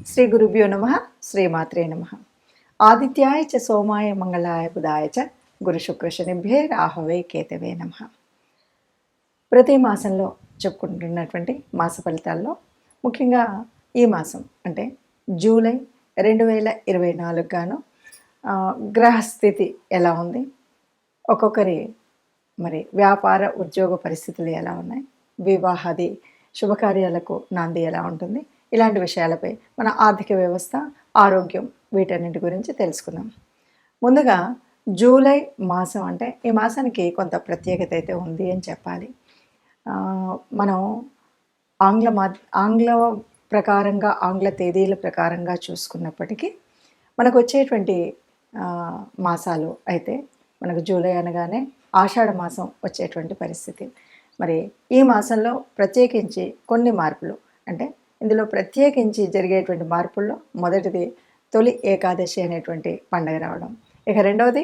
శ్రీ గురుభ్యో నమ శ్రీమాత్రే నమ ఆదిత్యాయ చ సోమాయ మంగళాయ బుధాయ చ గురు శుక్రశనిభ్యే రాహవే కేతవే నమ ప్రతి మాసంలో చెప్పుకుంటున్నటువంటి మాస ఫలితాల్లో ముఖ్యంగా ఈ మాసం అంటే జూలై రెండు వేల ఇరవై నాలుగు గాను గ్రహస్థితి ఎలా ఉంది? ఒక్కొక్కరి మరి వ్యాపార ఉద్యోగ పరిస్థితులు ఎలా ఉన్నాయి? వివాహాది శుభకార్యాలకు నాంది ఎలా ఉంటుంది? ఇలాంటి విషయాలపై మన ఆర్థిక వ్యవస్థ ఆరోగ్యం వీటన్నిటి గురించి తెలుసుకుందాం. ముందుగా జూలై మాసం అంటే ఈ మాసానికి కొంత ప్రత్యేకత అయితే ఉంది అని చెప్పాలి. మనం ఆంగ్ల మా ఆంగ్ల ప్రకారంగా ఆంగ్ల తేదీల ప్రకారంగా చూసుకున్నప్పటికీ మనకు వచ్చేటువంటి మాసాలు అయితే మనకు జూలై అనగానే ఆషాఢ మాసం వచ్చేటువంటి పరిస్థితి. మరి ఈ మాసంలో ప్రత్యేకించి కొన్ని మార్పులు అంటే ఇందులో ప్రత్యేకించి జరిగేటువంటి మార్పుల్లో మొదటిది తొలి ఏకాదశి అనేటువంటి పండగ రావడం. ఇక రెండవది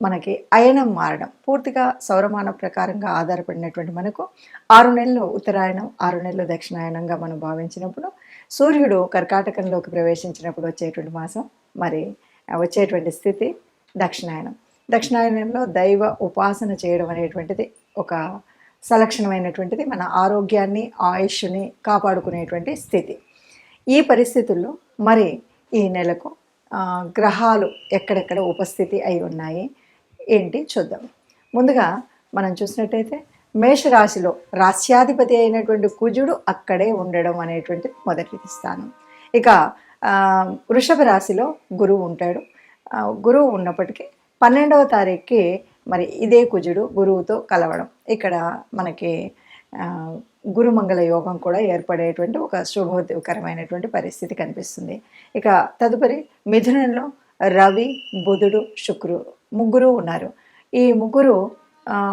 మనకి అయనం మారడం. పూర్తిగా సౌరమాన ప్రకారంగా ఆధారపడినటువంటి మనకు ఆరు నెలలు ఉత్తరాయణం ఆరు నెలలు దక్షిణాయనంగా మనం భావించినప్పుడు సూర్యుడు కర్కాటకంలోకి ప్రవేశించినప్పుడు వచ్చేటువంటి మాసం మరి వచ్చేటువంటి స్థితి దక్షిణాయనం. దక్షిణాయనంలో దైవ ఉపాసన చేయడం అనేటువంటిది ఒక సలక్షణమైనటువంటిది మన ఆరోగ్యాన్ని ఆయుష్ని కాపాడుకునేటువంటి స్థితి. ఈ పరిస్థితుల్లో మరి ఈ నెలకు గ్రహాలు ఎక్కడెక్కడ ఉపస్థితి అయి ఉన్నాయి ఏంటి చూద్దాం. ముందుగా మనం చూసినట్టయితే మేషరాశిలో రాస్యాధిపతి అయినటువంటి కుజుడు అక్కడే ఉండడం అనేటువంటి మొదటి స్థానం. ఇక వృషభ రాశిలో గురువు ఉంటాడు. గురువు ఉన్నప్పటికీ పన్నెండవ తారీఖుకి మరి ఇదే కుజుడు గురువుతో కలవడం. ఇక్కడ మనకి గురుమంగళ యోగం కూడా ఏర్పడేటువంటి ఒక శుభోదకరమైనటువంటి పరిస్థితి కనిపిస్తుంది. ఇక తదుపరి మిథునంలో రవి బుధుడు శుక్రు ముగ్గురు ఉన్నారు. ఈ ముగ్గురు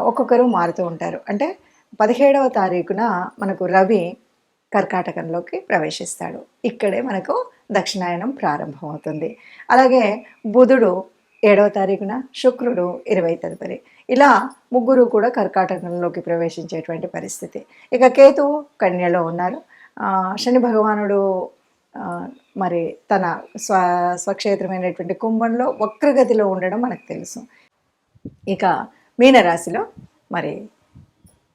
ఒక్కొక్కరు మారుతూ ఉంటారు. అంటే పదిహేడవ తారీఖున మనకు రవి కర్కాటకంలోకి ప్రవేశిస్తాడు. ఇక్కడే మనకు దక్షిణాయనం ప్రారంభమవుతుంది. అలాగే బుధుడు ఏడవ తారీఖున శుక్రుడు ఇరవై తదుపరి. ఇలా ముగ్గురు కూడా కర్కాటకంలోకి ప్రవేశించేటువంటి పరిస్థితి. ఇక కేతువు కన్యలో ఉన్నారు. శని భగవానుడు మరి తన స్వ స్వక్షేత్రమైనటువంటి కుంభంలో వక్రగతిలో ఉండడం మనకు తెలుసు. ఇక మీనరాశిలో మరి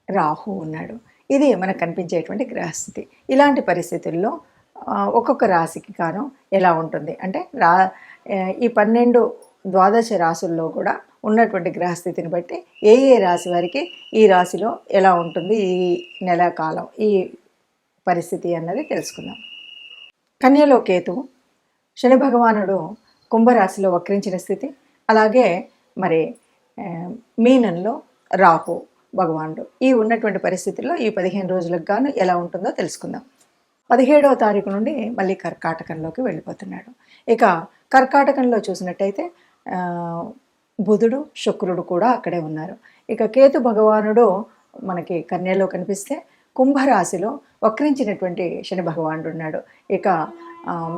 రాహు ఉన్నాడు. ఇది మనకు కనిపించేటువంటి గ్రహస్థితి. ఇలాంటి పరిస్థితుల్లో ఒక్కొక్క రాశికి గాను ఎలా ఉంటుంది? అంటే రా ఈ పన్నెండు ద్వాదశ రాసుల్లో కూడా ఉన్నటువంటి గ్రహస్థితిని బట్టి ఏ ఏ రాశి వారికి ఈ రాశిలో ఎలా ఉంటుంది ఈ నెల కాలం ఈ పరిస్థితి అన్నది తెలుసుకుందాం. కన్యలో కేతు శని భగవానుడు కుంభరాశిలో వక్రించిన స్థితి అలాగే మరి మీనంలో రాహు భగవానుడు. ఈ ఉన్నటువంటి పరిస్థితుల్లో ఈ పదిహేను రోజులకు గాను ఎలా ఉంటుందో తెలుసుకుందాం. పదిహేడవ తారీఖు నుండి మళ్ళీ కర్కాటకంలోకి వెళ్ళిపోతున్నాడు. ఇక కర్కాటకంలో చూసినట్టయితే బుధుడు శుక్రుడు కూడా అక్కడే ఉన్నారు. ఇక కేతు భగవానుడు మనకి కన్యలో కనిపిస్తే కుంభరాశిలో వక్రించినటువంటి శని భగవానుడు ఉన్నాడు ఇక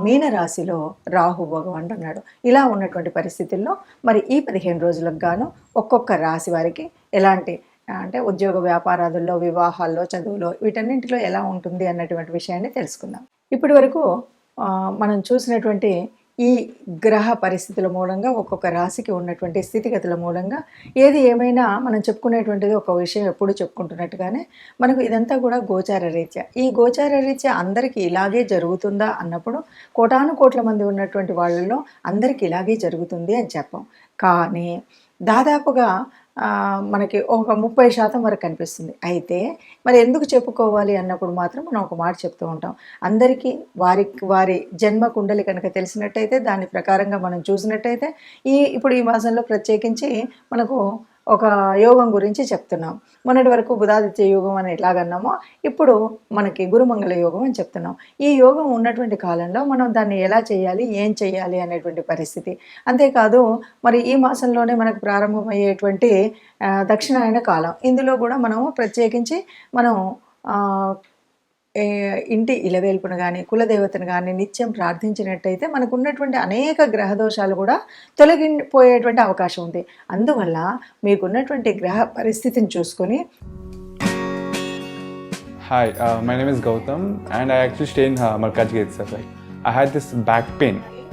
మీనరాశిలో రాహు భగవానుడు ఉన్నాడు ఇలా ఉన్నటువంటి పరిస్థితుల్లో మరి ఈ పదిహేను రోజులకు గాను ఒక్కొక్క రాశి వారికి ఎలాంటి అంటే ఉద్యోగ వ్యాపారాదుల్లో వివాహాల్లో చదువులో వీటన్నింటిలో ఎలా ఉంటుంది అన్నటువంటి విషయాన్ని తెలుసుకుందాం. ఇప్పటి వరకు మనం చూసినటువంటి ఈ గ్రహ పరిస్థితుల మూలంగా ఒక్కొక్క రాశికి ఉన్నటువంటి స్థితిగతుల మూలంగా ఏది ఏమైనా మనం చెప్పుకునేటువంటిది ఒక విషయం ఎప్పుడు చెప్పుకుంటున్నట్టుగానే మనకు ఇదంతా కూడా గోచార రీత్యా. ఈ గోచార రీత్యా అందరికీ ఇలాగే జరుగుతుందా అన్నప్పుడు కోటాను కోట్ల మంది ఉన్నటువంటి వాళ్ళలో అందరికీ ఇలాగే జరుగుతుంది అని చెప్పాం. కానీ దాదాపుగా మనకి ఒక ముప్పై శాతం వరకు కనిపిస్తుంది. అయితే మరి ఎందుకు చెప్పుకోవాలి అన్నప్పుడు మాత్రం మనం ఒక మాట చెప్తూ ఉంటాం. అందరికీ వారి వారి జన్మ కుండలి కనుక తెలిసినట్టయితే దాని ప్రకారంగా మనం చూసినట్టయితే ఈ ఇప్పుడు ఈ మాసంలో ప్రత్యేకించి మనకు ఒక యోగం గురించి చెప్తున్నాం. మొన్నటి వరకు బుధాదిత్య యోగం అని ఎలాగన్నామో ఇప్పుడు మనకి గురుమంగళ యోగం అని చెప్తున్నాం. ఈ యోగం ఉన్నటువంటి కాలంలో మనం దాన్ని ఎలా చేయాలి ఏం చేయాలి అనేటువంటి పరిస్థితి. అంతేకాదు మరి ఈ మాసంలోనే మనకు ప్రారంభమయ్యేటువంటి దక్షిణాయన కాలం. ఇందులో కూడా మనము ప్రత్యేకించి మనం ఇంటి ఇలవేల్పును కానీ కులదేవతను కానీ నిత్యం ప్రార్థించినట్టయితే మనకు ఉన్నటువంటి అనేక గ్రహ దోషాలు కూడా తొలగిపోయేటువంటి అవకాశం ఉంది అందువల్ల మీకున్నటువంటి గ్రహ పరిస్థితిని చూసుకొని hi my name is Gautam and I actually stay in Markaz gate sir I had this back pain.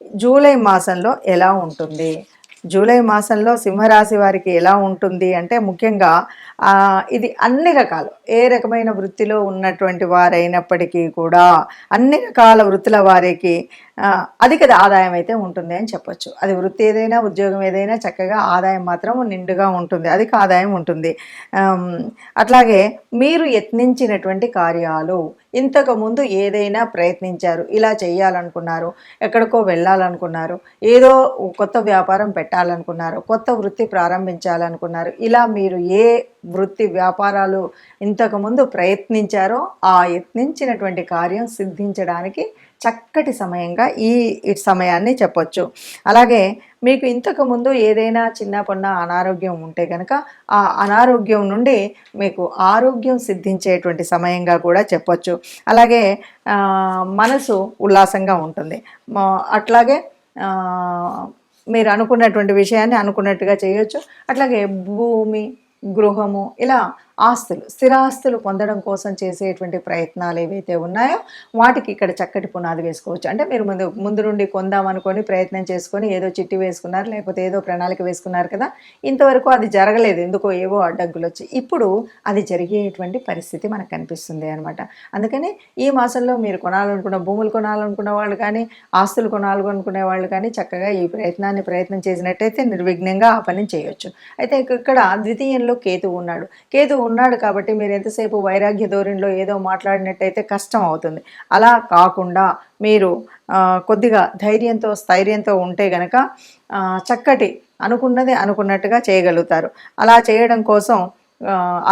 July మాసంలో ఎలా ఉంటుంది? జూలై మాసంలో సింహరాశి వారికి ఎలా ఉంటుంది అంటే ముఖ్యంగా ఇది అన్ని రకాలు. ఏ రకమైన వృత్తిలో ఉన్నటువంటి వారైనప్పటికీ కూడా అన్ని రకాల వృత్తుల వారికి అధిక ఆదాయం అయితే ఉంటుంది అని చెప్పొచ్చు. అది వృత్తి ఏదైనా ఉద్యోగం ఏదైనా చక్కగా ఆదాయం మాత్రం నిండుగా ఉంటుంది. అధిక ఆదాయం ఉంటుంది. అట్లాగే మీరు యత్నించినటువంటి కార్యాలు ఇంతకుముందు ఏదైనా ప్రయత్నించారు ఇలా చేయాలనుకున్నారు ఎక్కడికో వెళ్ళాలనుకున్నారు ఏదో కొత్త వ్యాపారం పెట్టాలనుకున్నారు కొత్త వృత్తి ప్రారంభించాలనుకున్నారు ఇలా మీరు ఏ వృత్తి వ్యాపారాలు ఇంతకుముందు ప్రయత్నించారో ఆ యత్నించినటువంటి కార్యం సిద్ధించడానికి చక్కటి సమయంగా ఈ సమయాన్ని చెప్పొచ్చు. అలాగే మీకు ఇంతకు ముందు ఏదైనా చిన్న పొన్న అనారోగ్యం ఉంటే కనుక ఆ అనారోగ్యం నుండి మీకు ఆరోగ్యం సిద్ధించేటువంటి సమయంగా కూడా చెప్పొచ్చు. అలాగే మనసు ఉల్లాసంగా ఉంటుంది. అట్లాగే మీరు అనుకున్నటువంటి విషయాన్ని అనుకున్నట్టుగా చేయొచ్చు. అట్లాగే భూమి గృహము ఇలా ఆస్తులు స్థిరాస్తులు పొందడం కోసం చేసేటువంటి ప్రయత్నాలు ఏవైతే ఉన్నాయో వాటికి ఇక్కడ చక్కటి పునాది వేసుకోవచ్చు. అంటే మీరు ముందు ముందు నుండి కొందాం అనుకొని ప్రయత్నం చేసుకొని ఏదో చిట్టి వేసుకున్నారు లేకపోతే ఏదో ప్రణాళిక వేసుకున్నారు కదా ఇంతవరకు అది జరగలేదు ఎందుకో ఏవో అడ్డంకులు వచ్చి. ఇప్పుడు అది జరిగేటువంటి పరిస్థితి మనకు కనిపిస్తుంది అనమాట అందుకని ఈ మాసంలో మీరు కొనాలనుకున్న భూములు కొనాలనుకున్న వాళ్ళు కానీ ఆస్తులు కొనాలనుకునే వాళ్ళు కానీ చక్కగా ఈ ప్రయత్నాన్ని ప్రయత్నం చేసినట్టయితే నిర్విఘ్నంగా ఆ పని చేయొచ్చు. అయితే ఇక్కడ ద్వితీయంలో కేతువు ఉన్నాడు. కేతువు ఉన్నాడు కాబట్టి మీరు ఎంతసేపు వైరాగ్య ధోరణిలో ఏదో మాట్లాడినట్టయితే కష్టం అవుతుంది. అలా కాకుండా మీరు కొద్దిగా ధైర్యంతో స్థైర్యంతో ఉంటే గనక చక్కటి అనుకున్నది అనుకున్నట్టుగా చేయగలుగుతారు. అలా చేయడం కోసం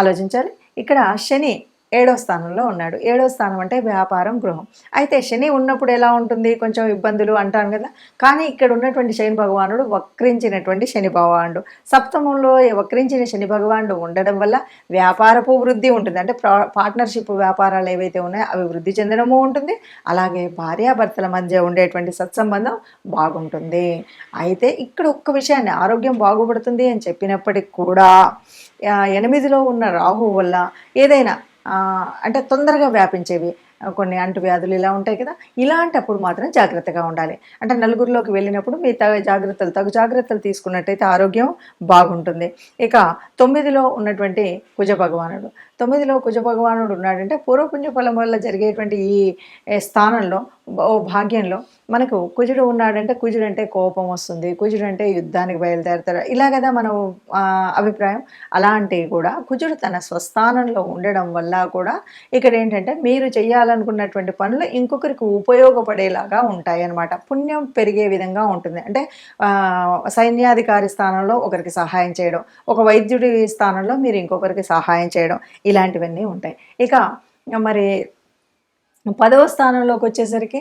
ఆలోచించాలి. ఇక్కడ శని ఏడో స్థానంలో ఉన్నాడు. ఏడో స్థానం అంటే వ్యాపారం గృహం. అయితే శని ఉన్నప్పుడు ఎలా ఉంటుంది? కొంచెం ఇబ్బందులు అంటాను కదా. కానీ ఇక్కడ ఉన్నటువంటి శని భగవానుడు వక్రించినటువంటి శని భగవానుడు. సప్తమంలో వక్రించిన శని భగవానుడు ఉండడం వల్ల వ్యాపారపు వృద్ధి ఉంటుంది. అంటే పార్ట్నర్షిప్ వ్యాపారాలు ఏవైతే ఉన్నాయో అవి వృద్ధి చెందడము ఉంటుంది. అలాగే భార్యాభర్తల మధ్య ఉండేటువంటి సత్సంబంధం బాగుంటుంది. అయితే ఇక్కడ ఒక్క విషయాన్ని ఆరోగ్యం బాగుపడుతుంది అని చెప్పినప్పటికి కూడా ఎనిమిదిలో ఉన్న రాహు వల్ల ఏదైనా అంటే తొందరగా వ్యాపించేవి. కొన్ని అంటువ్యాధులు ఇలా ఉంటాయి కదా ఇలాంటప్పుడు మాత్రం జాగ్రత్తగా ఉండాలి. అంటే నలుగురిలోకి వెళ్ళినప్పుడు మీ తగు జాగ్రత్తలు తగు జాగ్రత్తలు తీసుకున్నట్టయితే ఆరోగ్యం బాగుంటుంది. ఇక తొమ్మిదిలో ఉన్నటువంటి కుజ భగవానుడు. తొమ్మిదిలో కుజ భగవానుడు ఉన్నాడంటే పూర్వపుణ్య ఫలం వల్ల జరిగేటువంటి ఈ స్థానంలో ఓ భాగ్యంలో మనకు కుజుడు ఉన్నాడంటే కుజుడు అంటే కోపం వస్తుంది కుజుడు అంటే యుద్ధానికి బయలుదేరతారు ఇలా కదా మన అభిప్రాయం. అలాంటివి కూడా కుజుడు తన స్వస్థానంలో ఉండడం వల్ల కూడా ఇక్కడ ఏంటంటే మీరు చేయాలనుకున్నటువంటి పనులు ఇంకొకరికి ఉపయోగపడేలాగా ఉంటాయి అన్నమాట పుణ్యం పెరిగే విధంగా ఉంటుంది. అంటే సైన్యాధికారి స్థానంలో ఒకరికి సహాయం చేయడం ఒక వైద్యుడి స్థానంలో మీరు ఇంకొకరికి సహాయం చేయడం ఇలాంటివన్నీ ఉంటాయి. ఇక మరి పదవ స్థానంలోకి వచ్చేసరికి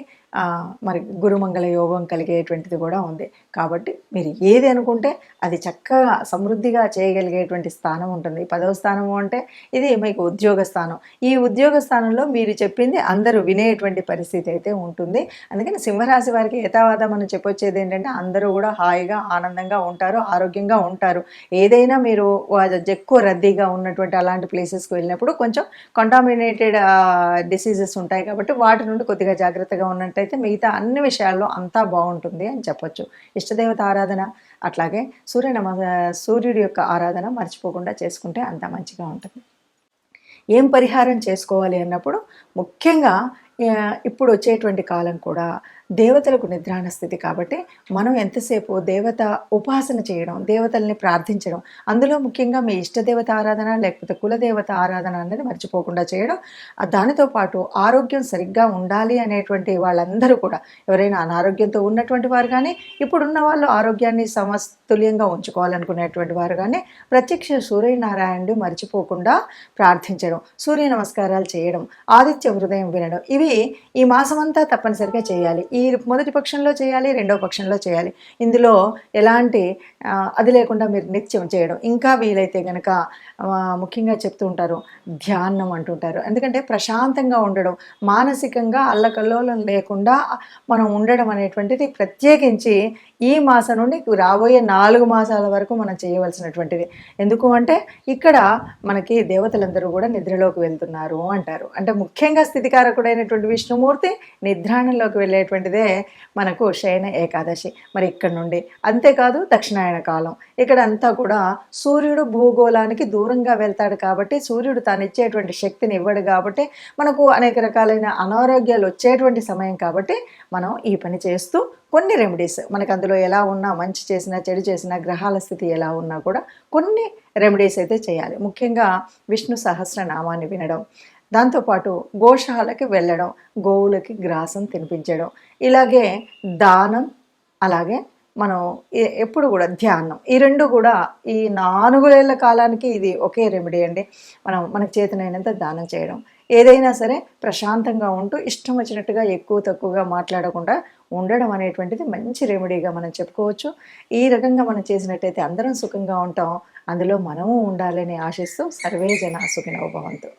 మరి గురుమంగళ యోగం కలిగేటువంటిది కూడా ఉంది. కాబట్టి మీరు ఏది అనుకుంటే అది చక్కగా సమృద్ధిగా చేయగలిగేటువంటి స్థానం ఉంటుంది. పదవ స్థానము అంటే ఇది మీకు ఉద్యోగ స్థానం. ఈ ఉద్యోగ స్థానంలో మీరు చెప్పింది అందరూ వినేటువంటి పరిస్థితి అయితే ఉంటుంది. అందుకని సింహరాశి వారికి యథావాదం మనం చెప్పొచ్చేది ఏంటంటే అందరూ కూడా హాయిగా ఆనందంగా ఉంటారు ఆరోగ్యంగా ఉంటారు. ఏదైనా మీరు ఎక్కువ రద్దీగా ఉన్నటువంటి అలాంటి ప్లేసెస్కి వెళ్ళినప్పుడు కొంచెం కంటామినేటెడ్ డిసీజెస్ ఉంటాయి కాబట్టి వాటి నుండి కొద్దిగా జాగ్రత్తగా ఉన్నట్టు అయితే మిగతా అన్ని విషయాల్లో అంతా బాగుంటుంది అని చెప్పొచ్చు. ఇష్టదేవత ఆరాధన అట్లాగే సూర్య నమ సూర్యుడి యొక్క ఆరాధన మర్చిపోకుండా చేసుకుంటే అంత మంచిగా ఉంటుంది. ఏం పరిహారం చేసుకోవాలి అన్నప్పుడు ముఖ్యంగా ఇప్పుడు వచ్చేటువంటి కాలం కూడా దేవతలకు నిద్రాణ స్థితి కాబట్టి మనం ఎంతసేపు దేవత ఉపాసన చేయడం దేవతల్ని ప్రార్థించడం అందులో ముఖ్యంగా మీ ఇష్టదేవత ఆరాధన లేకపోతే కులదేవత ఆరాధన అనేది మర్చిపోకుండా చేయడం దానితో పాటు ఆరోగ్యం సరిగ్గా ఉండాలి అనేటువంటి వాళ్ళందరూ కూడా ఎవరైనా అనారోగ్యంతో ఉన్నటువంటి వారు కానీ ఇప్పుడున్న వాళ్ళు ఆరోగ్యాన్ని సమతుల్యంగా ఉంచుకోవాలనుకునేటువంటి వారు కానీ ప్రత్యక్ష సూర్యనారాయణుడు మర్చిపోకుండా ప్రార్థించడం సూర్య నమస్కారాలు చేయడం ఆదిత్య హృదయం వినడం ఇవి ఈ మాసమంతా తప్పనిసరిగా చేయాలి. ఈ మొదటి పక్షంలో చేయాలి రెండవ పక్షంలో చేయాలి. ఇందులో ఎలాంటి అది లేకుండా మీరు నిత్యం చేయడం. ఇంకా వీలైతే కనుక ముఖ్యంగా చెప్తూ ఉంటారు ధ్యానం అంటుంటారు. ఎందుకంటే ప్రశాంతంగా ఉండడం మానసికంగా అల్లకల్లోలం లేకుండా మనం ఉండడం అనేటువంటిది ప్రత్యేకించి ఈ మాసం నుండి రాబోయే నాలుగు మాసాల వరకు మనం చేయవలసినటువంటిది. ఎందుకు అంటే ఇక్కడ మనకి దేవతలందరూ కూడా నిద్రలోకి వెళ్తున్నారు అంటారు. అంటే ముఖ్యంగా స్థితికారకుడైనటువంటి విష్ణుమూర్తి నిద్రాణంలోకి వెళ్ళేటువంటిదే మనకు శయన ఏకాదశి. మరి ఇక్కడ నుండి అంతేకాదు దక్షిణాయన కాలం. ఇక్కడ అంతా కూడా సూర్యుడు భూగోళానికి దూరంగా వెళ్తాడు కాబట్టి సూర్యుడు తాను ఇచ్చేటువంటి శక్తిని ఇవ్వడు కాబట్టి మనకు అనేక రకాలైన అనారోగ్యాలు వచ్చేటువంటి సమయం కాబట్టి మనం ఈ పని చేస్తూ కొన్ని రెమెడీస్ మనకు అందులో ఎలా ఉన్నా మంచి చేసినా చెడు చేసినా గ్రహాల స్థితి ఎలా ఉన్నా కూడా కొన్ని రెమెడీస్ అయితే చేయాలి. ముఖ్యంగా విష్ణు సహస్రనామాన్ని వినడం. దాంతోపాటు గోశాలకి వెళ్ళడం గోవులకి గ్రాసం తినిపించడం ఇలాగే దానం అలాగే మనం ఎప్పుడు కూడా ధ్యానం. ఈ రెండు కూడా ఈ నాలుగులేళ్ళ కాలానికి ఇది ఒకే రెమెడీ అండి. మనం మనకు చేతనైనంత దానం చేయడం. ఏదైనా సరే ప్రశాంతంగా ఉంటూ ఇష్టం వచ్చినట్టుగా ఎక్కువ తక్కువగా మాట్లాడకుండా ఉండడం అనేటువంటిది మంచి రెమెడీగా మనం చెప్పుకోవచ్చు. ఈ రకంగా మనం చేసినట్టయితే అందరం సుఖంగా ఉంటాం. అందులో మనము ఉండాలని ఆశిస్తూ సర్వే జన సుఖినో భవంతు.